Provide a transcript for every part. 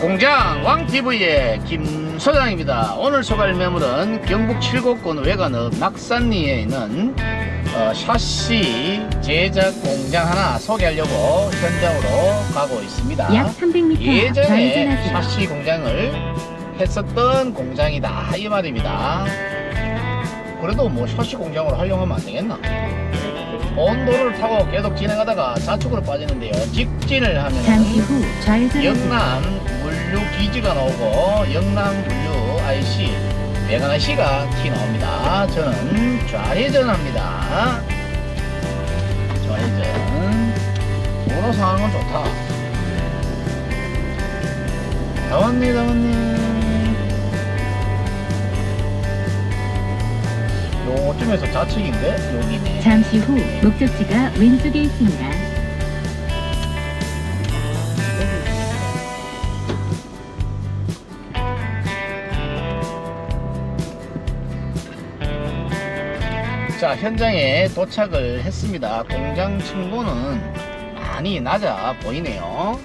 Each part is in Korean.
공장 왕TV의 김소장입니다. 오늘 소개할 매물은 경북 칠곡군 외관읍 낙산리에 있는 어, 샤시 제작 공장 하나 소개하려고 현장으로 가고 있습니다. 약 300m 예전에 좌회전하세요. 샤시 공장을 했었던 공장이다 이 말입니다. 그래도 뭐 샤시 공장으로 활용하면 안 되겠나? 온도를 타고 계속 진행하다가 좌측으로 빠지는데요. 직진을 잠시 하면 후 좌회전하세요. 영남 물류 기지가 나오고 영남 물류 IC 외관 IC가 티 나옵니다. 저는 좌회전합니다. 좌회전. 도로 상황은 좋다. 나왔니, 나왔니. 요쯤에서 좌측인데 여기네. 잠시 후 목적지가 왼쪽에 있습니다. 현장에 도착을 했습니다. 공장 층고는 많이 낮아 보이네요.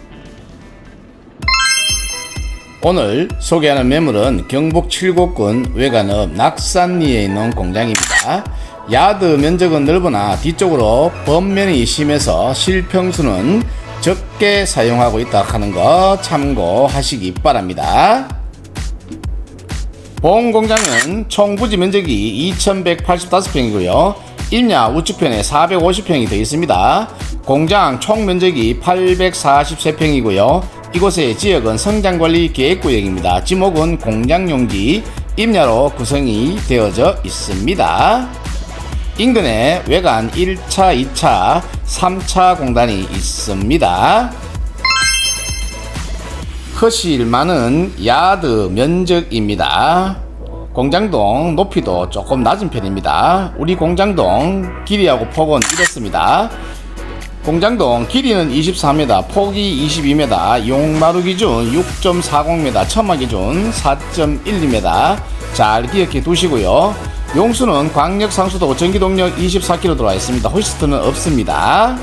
오늘 소개하는 매물은 경북 칠곡군 외관읍 낙산리에 있는 공장입니다. 야드 면적은 넓으나 뒤쪽으로 범면이 심해서 실평수는 적게 사용하고 있다 하는 거 참고하시기 바랍니다 본 공장은 총 부지 면적이 2185평이고요. 일냐 우측편에 450평이 되어 있습니다. 공장 총 면적이 843평이고요. 이곳의 지역은 성장관리 계획구역입니다. 지목은 공장용지 임야로 구성이 되어져 있습니다. 인근에 외관 1차, 2차, 3차 공단이 있습니다. 허실 많은 야드 면적입니다. 공장동 높이도 조금 낮은 편입니다. 우리 공장동 길이하고 폭은 이렇습니다. 공장동 길이는 24m, 폭이 22m, 용마루 기준 6.40m, 천마 기준 4.12m. 잘 기억해 두시고요. 용수는 광역 상수도 전기동력 24km 들어와 있습니다. 호시스트는 없습니다.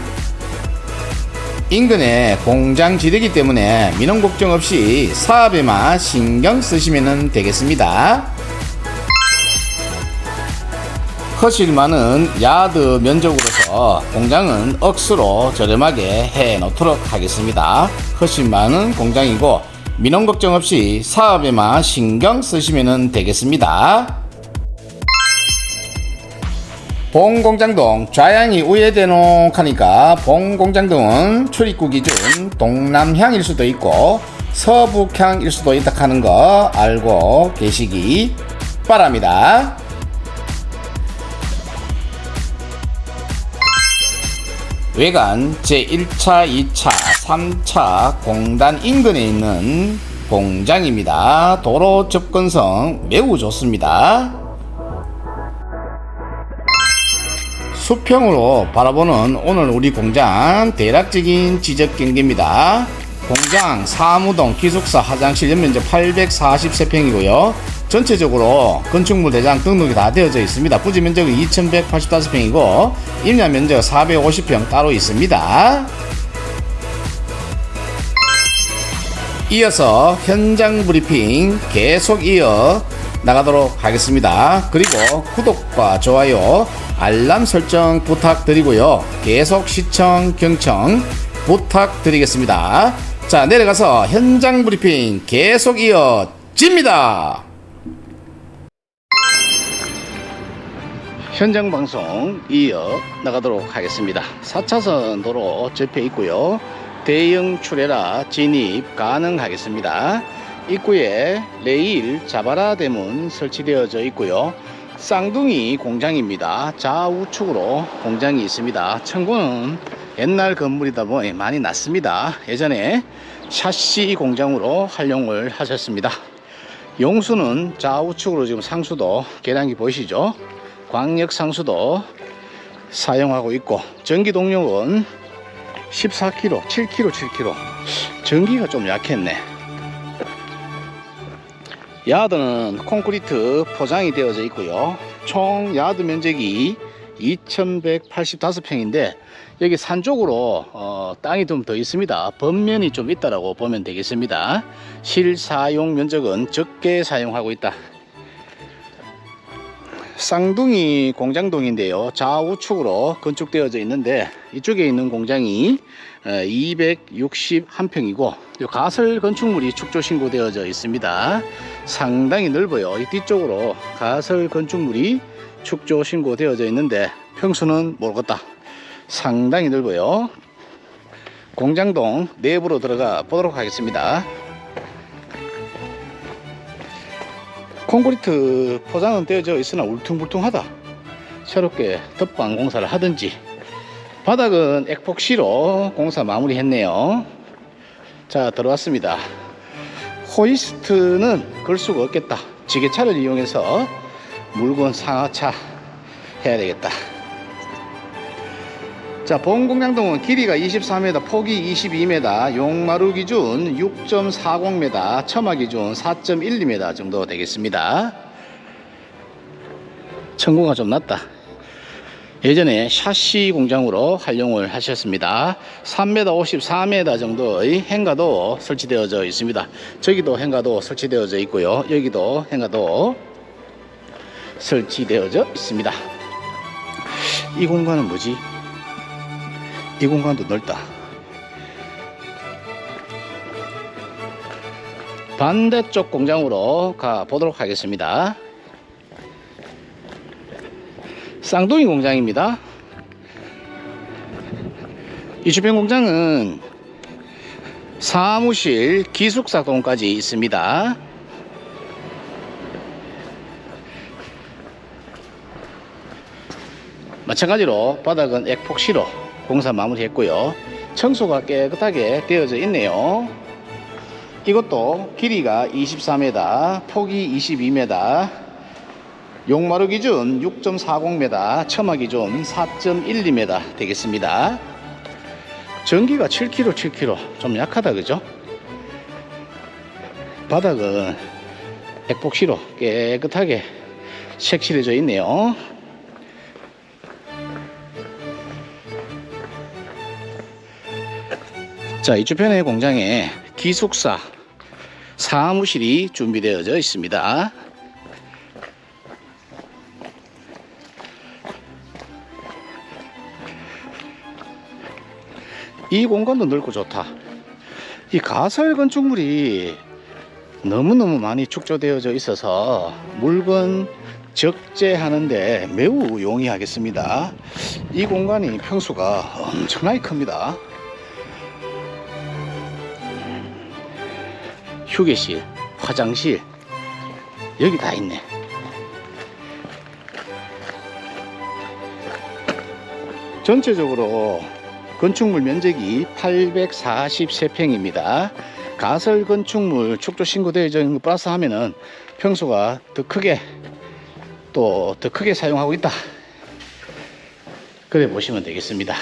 인근에 공장 지대기 때문에 민원 걱정 없이 사업에만 신경 쓰시면 되겠습니다. 허실 많은 야드 면적으로서 공장은 억수로 저렴하게 해 놓도록 하겠습니다. 허실 많은 공장이고 민원 걱정 없이 사업에만 신경 쓰시면 되겠습니다. 봉공장동 좌양이 우회되놓 하니까 봉공장동은 출입구 기준 동남향일 수도 있고 서북향일 수도 있다 하는 거 알고 계시기 바랍니다. 외관 제1차, 2차, 3차 공단 인근에 있는 공장입니다. 도로 접근성 매우 좋습니다. 수평으로 바라보는 오늘 우리 공장 대략적인 지적 경계입니다. 공장 사무동 기숙사 화장실 연면적 843평이고요. 전체적으로 건축물 대장 등록이 다 되어져 있습니다. 부지 면적은 2185평이고 임야 면적 450평 따로 있습니다. 이어서 현장 브리핑 계속 이어 나가도록 하겠습니다. 그리고 구독과 좋아요, 알람 설정 부탁드리고요. 계속 시청, 경청 부탁드리겠습니다. 자, 내려가서 현장 브리핑 계속 이어집니다. 현장 방송 이어 나가도록 하겠습니다. 4차선 도로 접해 있고요. 대형 출애라 진입 가능하겠습니다. 입구에 레일 자바라 대문 설치되어져 있고요. 쌍둥이 공장입니다. 좌우측으로 공장이 있습니다. 청구는 옛날 건물이다 보니 많이 났습니다. 예전에 샤시 공장으로 활용을 하셨습니다. 용수는 좌우측으로 지금 상수도 계량기 보이시죠? 광역 상수도 사용하고 있고 전기 동력은 14kg, 7kg, 7kg. 전기가 좀 약했네. 야드는 콘크리트 포장이 되어져 있고요. 총 야드 면적이 2185평인데 여기 산 쪽으로 어, 땅이 좀 더 있습니다. 범면이 좀 있다라고 보면 되겠습니다. 실사용 면적은 적게 사용하고 있다. 쌍둥이 공장동인데요. 좌우측으로 건축되어져 있는데 이쪽에 있는 공장이 261평이고 가설 건축물이 축조 신고되어져 있습니다. 상당히 넓어요. 이 뒤쪽으로 가설 건축물이 축조 신고되어져 있는데 평수는 모르겠다. 상당히 넓어요. 공장동 내부로 들어가 보도록 하겠습니다. 콘크리트 포장은 되어져 있으나 울퉁불퉁하다. 새롭게 덮방 공사를 하든지. 바닥은 액폭시로 공사 마무리했네요. 자, 들어왔습니다. 호이스트는 걸 수가 없겠다. 지게차를 이용해서 물건 상하차 해야 되겠다. 자, 본공장동은 길이가 24m, 폭이 22m, 용마루 기준 6.40m, 처마 기준 4.12m 정도 되겠습니다. 천고가 좀 낮다. 예전에 샤시 공장으로 활용을 하셨습니다. 3m 54m 정도의 행가도 설치되어져 있습니다. 저기도 행가도 설치되어져 있고요. 여기도 행가도 설치되어져 있습니다. 이 공간은 뭐지? 이 공간도 넓다. 반대쪽 공장으로 가 보도록 하겠습니다. 쌍둥이 공장입니다. 이 주변 공장은 사무실 기숙사동까지 있습니다. 마찬가지로 바닥은 액폭시로 공사 마무리했고요. 청소가 깨끗하게 되어져 있네요. 이것도 길이가 24m, 폭이 22m, 용마루 기준 6.40m, 처마 기준 4.12m 되겠습니다. 전기가 7kg, 7kg 좀 약하다 그죠? 바닥은 액폭시로 깨끗하게 색칠해져 있네요. 자, 이 주변의 공장에 기숙사 사무실이 준비되어져 있습니다. 이 공간도 넓고 좋다. 이 가설 건축물이 너무너무 많이 축조되어져 있어서 물건 적재하는데 매우 용이하겠습니다. 이 공간이 평수가 엄청나게 큽니다. 휴게실, 화장실, 여기 다 있네. 전체적으로 건축물 면적이 843평입니다. 가설 건축물 축조 신고되어 있는 거 플러스 하면은 평수가 더 크게 또 더 크게 사용하고 있다. 그래 보시면 되겠습니다.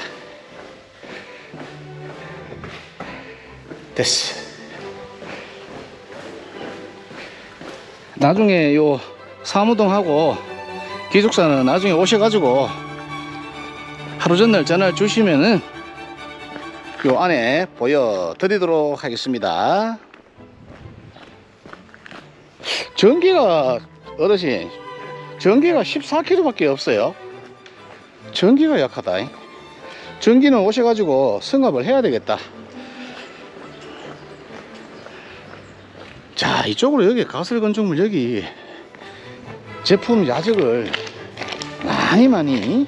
됐어. 나중에 요 사무동하고 기숙사는 나중에 오셔가지고 하루 전날 전화를 주시면은 요 안에 보여드리도록 하겠습니다. 전기가 어르신 전기가 14kW 밖에 없어요. 전기가 약하다. 전기는 오셔가지고 승합을 해야 되겠다. 자 이쪽으로 여기 가설 건축물 여기 제품 야적을 많이 많이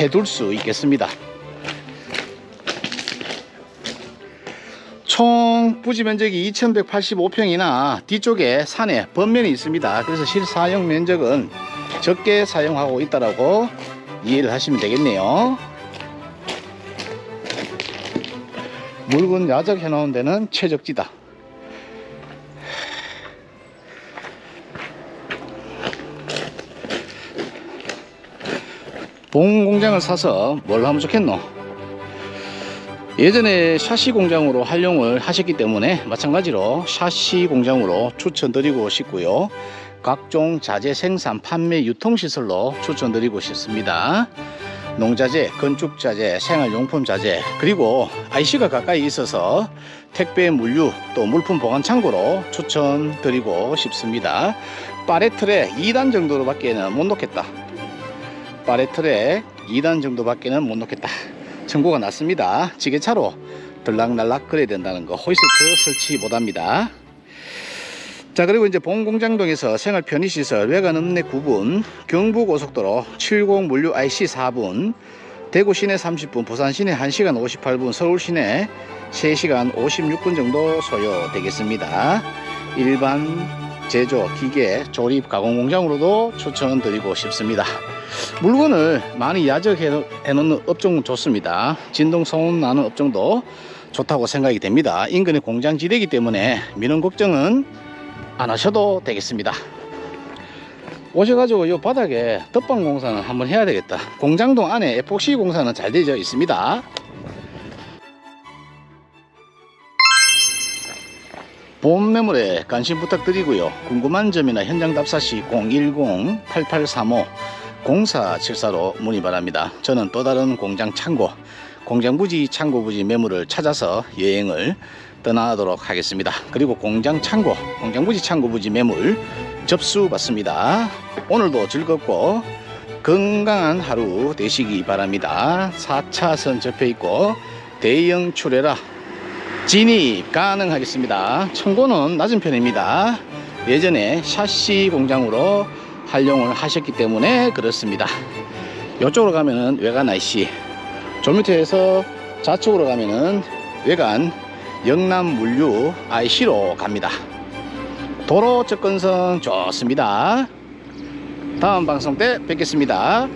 해둘 수 있겠습니다. 총 부지 면적이 2185평이나 뒤쪽에 산에 번면이 있습니다. 그래서 실사용 면적은 적게 사용하고 있다라고 이해를 하시면 되겠네요. 물건 야적 해놓은 데는 최적지다 봉 공장을 사서 뭘 하면 좋겠노? 예전에 샤시 공장으로 활용을 하셨기 때문에 마찬가지로 샤시 공장으로 추천드리고 싶고요. 각종 자재 생산, 판매, 유통 시설로 추천드리고 싶습니다. 농자재, 건축자재, 생활용품 자재, 그리고 IC가 가까이 있어서 택배 물류 또 물품 보관 창고로 추천드리고 싶습니다. 파레틀에 2단 정도로밖에는 못 놓겠다. 파레틀에 2단 정도밖에는 못 놓겠다. 청구가 났습니다. 지게차로 들락날락 그래야 된다는 거 호이스트 설치 못합니다. 자 그리고 이제 본공장동에서 생활 편의시설 외관 읍내 9분 경부고속도로 70 물류 IC 4분 대구 시내 30분 부산 시내 1시간 58분 서울 시내 3시간 56분 정도 소요되겠습니다 일반 제조 기계 조립 가공 공장으로도 추천드리고 싶습니다 물건을 많이 야적해 놓는 업종 좋습니다 진동 소음 나는 업종도 좋다고 생각이 됩니다 인근의 공장 지대이기 때문에 민원 걱정은 안 하셔도 되겠습니다. 오셔가지고 이 바닥에 덧방 공사는 한번 해야 되겠다. 공장동 안에 에폭시 공사는 잘 되어 있습니다. 본 매물에 관심 부탁드리고요. 궁금한 점이나 현장 답사시 010-8835-0474로 문의 바랍니다. 저는 또 다른 공장 창고, 공장 부지, 창고 부지 매물을 찾아서 여행을 떠나도록 하겠습니다. 그리고 공장 창고, 공장 부지, 창고 부지 매물 접수 받습니다. 오늘도 즐겁고 건강한 하루 되시기 바랍니다. 4차선 접해 있고 대형 출애라 진입 가능하겠습니다. 청고는 낮은 편입니다. 예전에 샤시 공장으로 활용을 하셨기 때문에 그렇습니다. 이쪽으로 가면은 외관 IC, 저 밑에서 좌측으로 가면은 외관 영남 물류 IC로 갑니다. 도로 접근성 좋습니다. 다음 방송 때 뵙겠습니다.